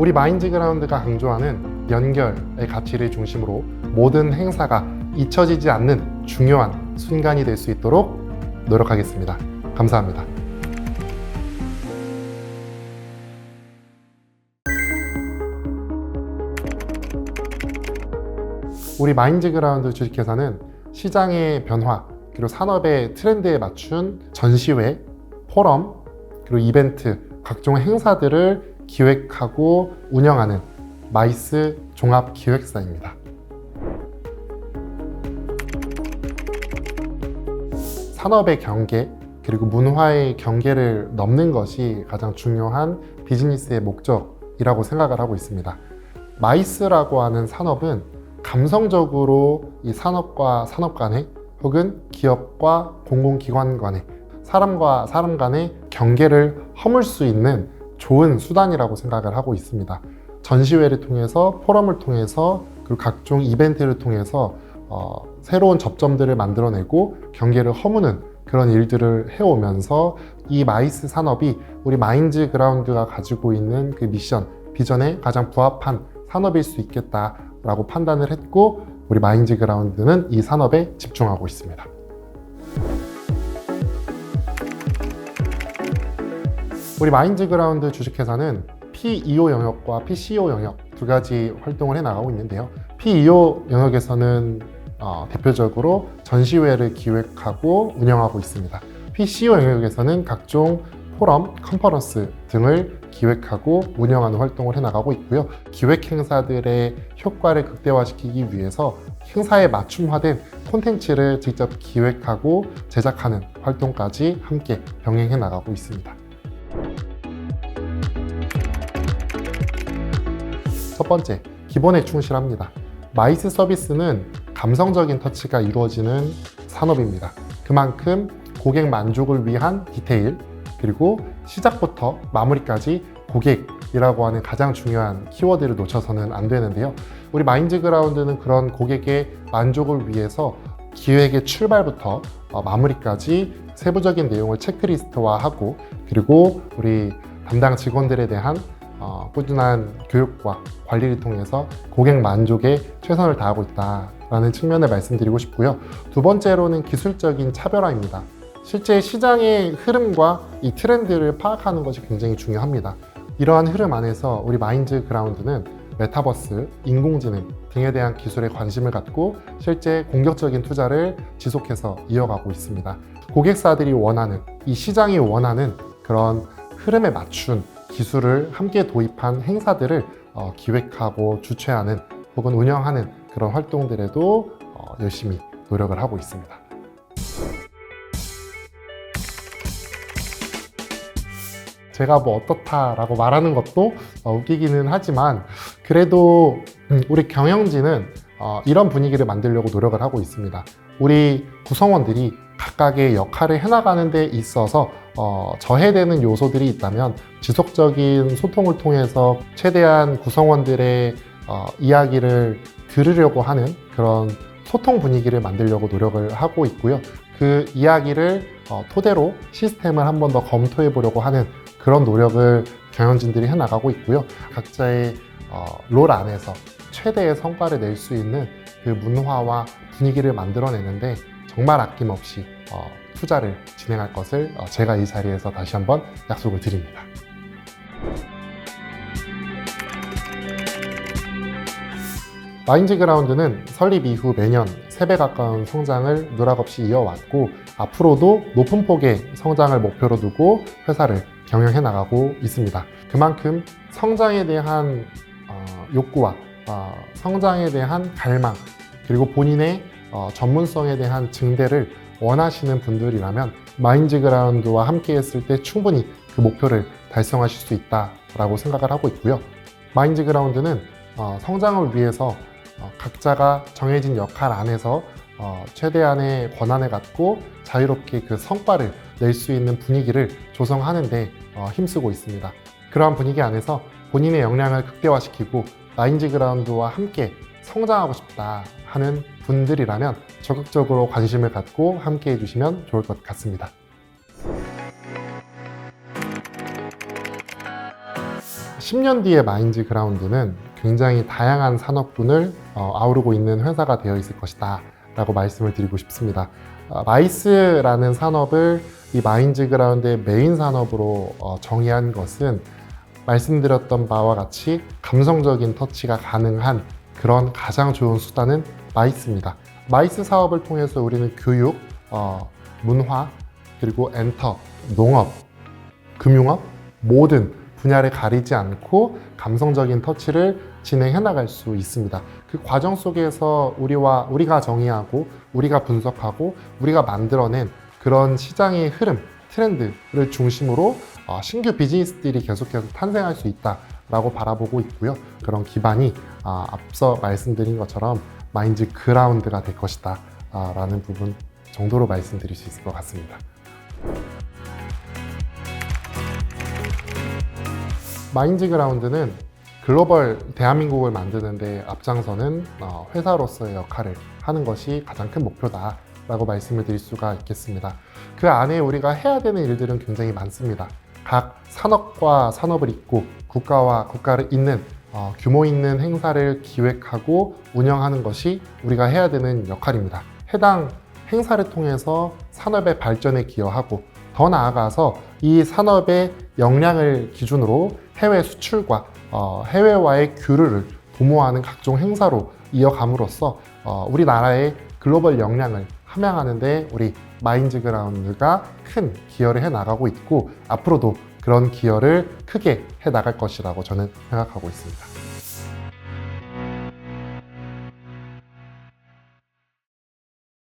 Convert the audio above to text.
우리 마인즈그라운드가 강조하는 연결의 가치를 중심으로 모든 행사가 잊혀지지 않는 중요한 순간이 될 수 있도록 노력하겠습니다. 감사합니다. 우리 마인즈그라운드 주식회사는 시장의 변화 그리고 산업의 트렌드에 맞춘 전시회, 포럼, 그리고 이벤트, 각종 행사들을 기획하고 운영하는 마이스 종합 기획사입니다. 산업의 경계 그리고 문화의 경계를 넘는 것이 가장 중요한 비즈니스의 목적이라고 생각을 하고 있습니다. 마이스라고 하는 산업은 감성적으로 이 산업과 산업 간에 혹은 기업과 공공기관 간에 사람과 사람 간의 경계를 허물 수 있는 좋은 수단이라고 생각을 하고 있습니다. 전시회를 통해서 포럼을 통해서 그리고 각종 이벤트를 통해서 어, 새로운 접점들을 만들어내고 경계를 허무는 그런 일들을 해오면서 이 마이스 산업이 우리 마인즈 그라운드가 가지고 있는 그 미션, 비전에 가장 부합한 산업일 수 있겠다라고 판단을 했고 우리 마인즈 그라운드는 이 산업에 집중하고 있습니다. 우리 마인즈 그라운드 주식회사는 PEO 영역과 PCO 영역 두 가지 활동을 해 나가고 있는데요. PEO 영역에서는 어, 대표적으로 전시회를 기획하고 운영하고 있습니다. PCO 영역에서는 각종 포럼, 컨퍼런스 등을 기획하고 운영하는 활동을 해나가고 있고요. 기획 행사들의 효과를 극대화시키기 위해서 행사에 맞춤화된 콘텐츠를 직접 기획하고 제작하는 활동까지 함께 병행해 나가고 있습니다. 첫 번째, 기본에 충실합니다. 마이스 서비스는 감성적인 터치가 이루어지는 산업입니다. 그만큼 고객 만족을 위한 디테일, 그리고 시작부터 마무리까지 고객이라고 하는 가장 중요한 키워드를 놓쳐서는 안 되는데요. 우리 마인즈 그라운드는 그런 고객의 만족을 위해서 기획의 출발부터 어, 마무리까지 세부적인 내용을 체크리스트화하고 그리고 우리 담당 직원들에 대한 어, 꾸준한 교육과 관리를 통해서 고객 만족에 최선을 다하고 있다라는 측면을 말씀드리고 싶고요. 두 번째로는 기술적인 차별화입니다. 실제 시장의 흐름과 이 트렌드를 파악하는 것이 굉장히 중요합니다. 이러한 흐름 안에서 우리 마인즈 그라운드는 메타버스, 인공지능 등에 대한 기술에 관심을 갖고 실제 공격적인 투자를 지속해서 이어가고 있습니다. 고객사들이 원하는 이 시장이 원하는 그런 흐름에 맞춘 기술을 함께 도입한 행사들을 어, 기획하고 주최하는 혹은 운영하는 그런 활동들에도 어, 열심히 노력을 하고 있습니다. 제가 뭐 어떻다라고 말하는 것도 어, 웃기기는 하지만 그래도 음, 우리 경영진은 어, 이런 분위기를 만들려고 노력을 하고 있습니다. 우리 구성원들이 각각의 역할을 해나가는 데 있어서 어, 저해되는 요소들이 있다면 지속적인 소통을 통해서 최대한 구성원들의 어, 이야기를 들으려고 하는 그런 소통 분위기를 만들려고 노력을 하고 있고요. 그 이야기를 어, 토대로 시스템을 한 번 더 검토해 보려고 하는 그런 노력을 경영진들이 해 나가고 있고요. 각자의 어, 롤 안에서 최대의 성과를 낼 수 있는 그 문화와 분위기를 만들어내는데 정말 아낌없이 어, 투자를 진행할 것을 어, 제가 이 자리에서 다시 한번 약속을 드립니다. 마인즈 그라운드는 설립 이후 매년 3배 가까운 성장을 누락없이 이어왔고 앞으로도 높은 폭의 성장을 목표로 두고 회사를 경영해 나가고 있습니다. 그만큼 성장에 대한 어, 욕구와 어, 성장에 대한 갈망 그리고 본인의 어, 전문성에 대한 증대를 원하시는 분들이라면 마인즈 그라운드와 함께 했을 때 충분히 그 목표를 달성하실 수 있다라고 생각을 하고 있고요. 마인즈 그라운드는 어, 성장을 위해서 어, 각자가 정해진 역할 안에서 어, 최대한의 권한을 갖고 자유롭게 그 성과를 낼 수 있는 분위기를 조성하는데 어, 힘쓰고 있습니다. 그러한 분위기 안에서 본인의 역량을 극대화시키고 마인즈 그라운드와 함께 성장하고 싶다 하는 분들이라면 적극적으로 관심을 갖고 함께 해주시면 좋을 것 같습니다. 10년 뒤의 마인즈 그라운드는 굉장히 다양한 산업군을 어, 아우르고 있는 회사가 되어 있을 것이다 라고 말씀을 드리고 싶습니다. 어, 마이스라는 산업을 이 마인즈 그라운드의 메인 산업으로 어, 정의한 것은 말씀드렸던 바와 같이 감성적인 터치가 가능한 그런 가장 좋은 수단은 마이스입니다. 마이스 사업을 통해서 우리는 교육, 어, 문화, 그리고 엔터, 농업, 금융업 모든 분야를 가리지 않고 감성적인 터치를 진행해 나갈 수 있습니다. 그 과정 속에서 우리와 우리가 정의하고 우리가 분석하고 우리가 만들어낸 그런 시장의 흐름, 트렌드를 중심으로 어, 신규 비즈니스들이 계속해서 탄생할 수 있다라고 바라보고 있고요. 그런 기반이 아, 앞서 말씀드린 것처럼 마인즈 그라운드가 될 것이다 아, 라는 부분 정도로 말씀드릴 수 있을 것 같습니다. 마인즈 그라운드는 글로벌 대한민국을 만드는데 앞장서는 어, 회사로서의 역할을 하는 것이 가장 큰 목표다 라고 말씀을 드릴 수가 있겠습니다. 그 안에 우리가 해야 되는 일들은 굉장히 많습니다. 각 산업과 산업을 잇고 국가와 국가를 잇는 어, 규모 있는 행사를 기획하고 운영하는 것이 우리가 해야 되는 역할입니다. 해당 행사를 통해서 산업의 발전에 기여하고 더 나아가서 이 산업의 역량을 기준으로 해외 수출과 어, 해외와의 교류를 도모하는 각종 행사로 이어감으로써 어, 우리나라의 글로벌 역량을 함양하는데 우리 마인즈 그라운드가 큰 기여를 해 나가고 있고 앞으로도 그런 기여를 크게 해 나갈 것이라고 저는 생각하고 있습니다.